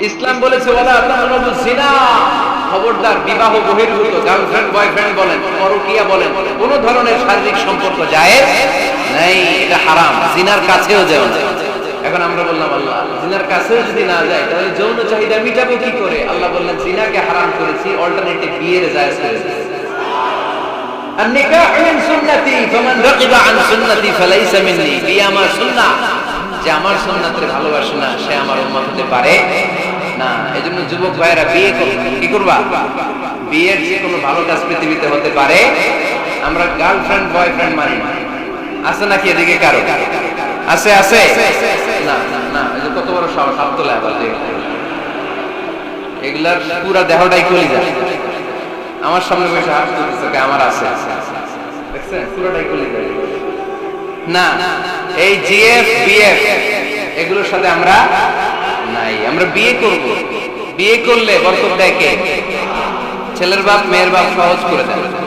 ইসলাম বলেছে ওলা তাকরাবু জিনা খবরদার বিবাহ বহির্ভূত গার্লফ্রেন্ড বয়ফ্রেন্ড বলেন পরকিয়া বলেন কোন ধরনের শারীরিক সম্পর্ক যায় নাই এটা হারাম জিনার কাছেও যায় না এখন আমরা বললাম আল্লাহ জিনার কাছেও যদি না যায় তাহলে যৌন চাহিদা মিটাবো কি করে আল্লাহ বললেন জিনাকে হারাম করেছি অল্টারনেটিভ বিয়ের জায়েজ করেছি النكاح من سنتي فمن رغب عن سنتي فليس مني বিয়ে আমার সুন্নাহ যে আমার সুন্নাতের ভালোবাসে না সে আমার উম্মত হতে পারে না, এজন্য যুবক ভাইরা বিয়ে কি করবা? বিয়ের যে কোনো ভালো কাজ পৃথিবীতে হতে পারে, আমরা গার্লফ্রেন্ড বয়ফ্রেন্ড মানি। আছে নাকি এদিকে কারও? আছে আছে? না না এই যে কত বড় হাত তোলা এগুলার পুরা দেহটাই কলি যায় আমার সামনে বসে হাত তুলতেছে আমার আছে। দেখছেন? পুরোটাই কলি যায় না, এই জিএফ বিএফ এগুলোর সাথে আমরা নাই, আমরা বিয়ে করব। বিয়ে করলে বরকত কে? ছেলের বাপ, মেয়ের বাপ সহজ করে দেয়।